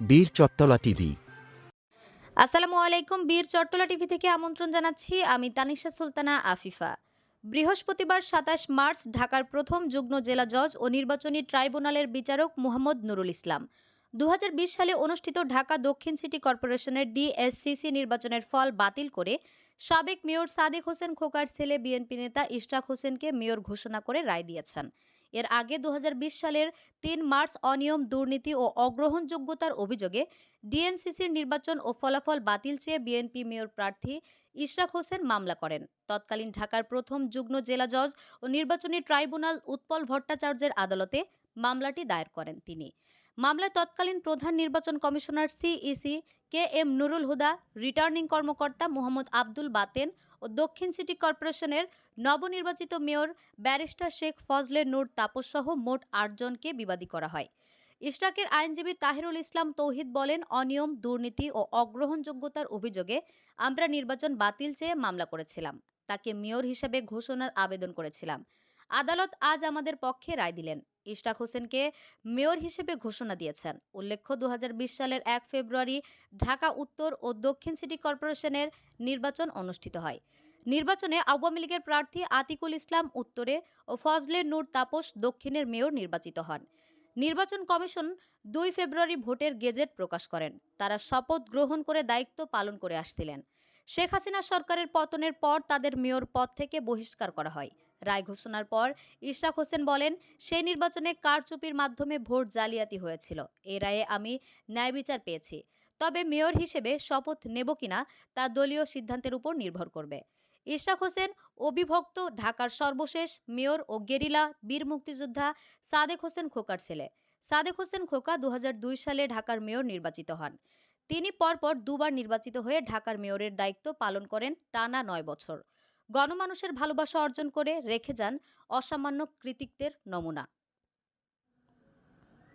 বীর চত্তলা টিভি। আসসালামু আলাইকুম, বীর চট্টলা টিভি থেকে আমন্ত্রণ জানাচ্ছি। আমি তানিশা সুলতানা আফিফা। বৃহস্পতিবার সাতাশ মার্চ ঢাকার প্রথম যুগ্ম জেলা জজ ও নির্বাচনী ট্রাইব্যুনালের বিচারক মোহাম্মদ নুরুল ইসলাম। দু হাজার বিশ সালে অনুষ্ঠিত ঢাকা দক্ষিণ সিটি কর্পোরেশনের ডিএসসিসি নির্বাচনের ফল বাতিল করে সাবেক মেয়র সাদেক হোসেন খোকার ছেলে বিএনপি নেতা ইশরাক হোসেনকে মেয়র ঘোষণা করে রায় দিয়েছেন। এর আগে দু সালের তিন মার্চ অনিয়ম, দুর্নীতি ও অগ্রহণযোগ্যতার অভিযোগে ডিএনসিসির নির্বাচন ও ফলাফল বাতিল চেয়ে বিএনপি মেয়র প্রার্থী ইশরাক হোসেন মামলা করেন। তৎকালীন ঢাকার প্রথম যুগ্ম জেলা জজ ও নির্বাচনী ট্রাইব্যুনাল উৎপল ভট্টাচার্যের আদালতে মামলাটি দায়ের করেন তিনি। মামলায় তৎকালীন প্রধান নির্বাচন commissioner CEC K M Nurul Huda, returning কর্মকর্তা মোহাম্মদ আব্দুল বাতেন ও দক্ষিণ সিটি কর্পোরেশনের নবনির্বাচিত মেয়র ব্যারিস্টার শেখ ফজলে নূর তাপস সহ মোট আটজনকে বিবাদী করা হয়। ইশরাকের আইনজীবী তাহিরুল ইসলাম তৌহিদ বলেন, অনিয়ম, দুর্নীতি ও অগ্রহণযোগ্যতার অভিযোগে আমরা নির্বাচন বাতিল চেয়ে মামলা করেছিলাম। তাকে মেয়র হিসেবে ঘোষণার আবেদন করেছিলাম। আদালত আজ আমাদের পক্ষে রায় দিলেন। ইশরাক হোসেনকে মেয়র হিসেবে ঘোষণা দিয়েছেন। উল্লেখ্য দু হাজার বিশ সালের এক ফেব্রুয়ারি ঢাকা, উত্তর ও দক্ষিণ সিটি কর্পোরেশনের নির্বাচন অনুষ্ঠিত হয়। নির্বাচনে আওয়ামী লীগের প্রার্থী আতিকুল ইসলাম উত্তরে ও ফজলে নূর তাপস দক্ষিণের মেয়র নির্বাচিত হন। নির্বাচন কমিশন দুই ফেব্রুয়ারি ভোটের গেজেট প্রকাশ করেন। তারা শপথ গ্রহণ করে দায়িত্ব পালন করে আসছিলেন। শেখ হাসিনা সরকারের পতনের পর তাদের মেয়র পদ থেকে বহিষ্কার করা হয়। রায় ঘোষণার পর ইশরাক হোসেন বলেন সেই নির্বাচনে কারচুপির মাধ্যমে ভোট জালিয়াতি হয়েছিল। এ রায়ে আমি ন্যায় বিচার পেয়েছি। তবে মেয়র হিসেবে শপথ নেব কিনা তা দলীয় সিদ্ধান্তের উপর নির্ভর করবে। ইশরাক হোসেন, অবিভক্ত ঢাকার সর্বশেষ মেয়র ও গেরিলা, বীর মুক্তিযোদ্ধা সাদেক হোসেন খোকার ছেলে। সাদেক হোসেন খোকা দু হাজার দুই সালে ঢাকার মেয়র নির্বাচিত হন। তিনি পরপর দুবার নির্বাচিত হয়ে ঢাকার মেয়রের দায়িত্ব পালন করেন টানা নয় বছর। গণমানুষের ভালোবাসা অর্জন করে রেখে যান অসামান্য কৃতিত্বের নমুনা।